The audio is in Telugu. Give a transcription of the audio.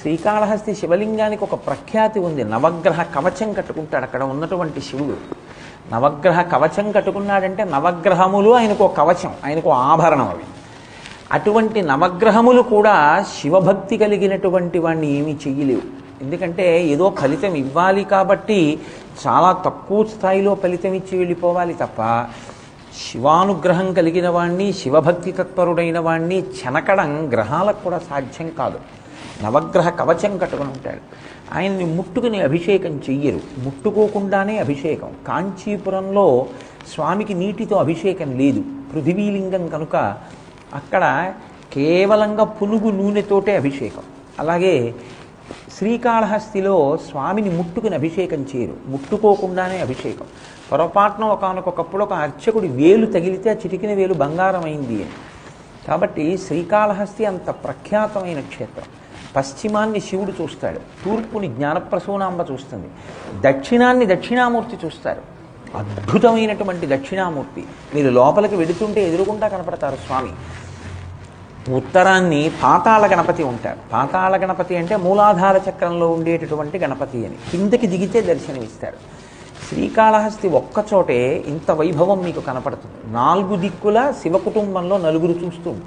శ్రీకాళహస్తి శివలింగానికి ఒక ప్రఖ్యాతి ఉంది. నవగ్రహ కవచం కట్టుకుంటాడు. అక్కడ ఉన్నటువంటి శివుడు నవగ్రహ కవచం కట్టుకున్నాడంటే నవగ్రహములు ఆయనకు ఒక కవచం ఆయనకు ఆభరణం అవి. అటువంటి నవగ్రహములు కూడా శివభక్తి కలిగినటువంటి వాడిని ఏమీ చెయ్యలేవు. ఎందుకంటే ఏదో ఫలితం ఇవ్వాలి కాబట్టి చాలా తక్కువ స్థాయిలో ఫలితం ఇచ్చి వెళ్ళిపోవాలి తప్ప శివానుగ్రహం కలిగిన వాణ్ణి శివభక్తి తత్పరుడైన వాణ్ణి చెనకడం గ్రహాలకు కూడా సాధ్యం కాదు. నవగ్రహ కవచం కట్టుకుని ఉంటాడు. ఆయన్ని ముట్టుకుని అభిషేకం చెయ్యరు. ముట్టుకోకుండానే అభిషేకం. కాంచీపురంలో స్వామికి నీటితో అభిషేకం లేదు. పృథివీలింగం కనుక అక్కడ కేవలంగా పునుగు నూనెతోటే అభిషేకం. అలాగే శ్రీకాళహస్తిలో స్వామిని ముట్టుకుని అభిషేకం చేయరు. ముట్టుకోకుండానే అభిషేకం. పొరపాటున ఒకనకొకప్పుడు ఒక అర్చకుడి వేలు తగిలితే ఆ చిటికిన వేలు బంగారమైంది అని. కాబట్టి శ్రీకాళహస్తి అంత ప్రఖ్యాతమైన క్షేత్రం. పశ్చిమాన్ని శివుడు చూస్తాడు. తూర్పుని జ్ఞానప్రసూనాంబ చూస్తుంది. దక్షిణాన్ని దక్షిణామూర్తి చూస్తారు. అద్భుతమైనటువంటి దక్షిణామూర్తి. మీరు లోపలికి వెడుతుంటే ఎదురుకుండా కనపడతారు స్వామి. ఉత్తరాన్ని పాతాళ గణపతి ఉంటారు. పాతాళ గణపతి అంటే మూలాధార చక్రంలో ఉండేటటువంటి గణపతి అని. కిందకి దిగితే దర్శనమిస్తారు. శ్రీకాళహస్తి ఒక్కచోటే ఇంత వైభవం మీకు కనపడుతుంది. నాలుగు దిక్కుల శివ కుటుంబంలో నలుగురు చూస్తూ ఉంటారు.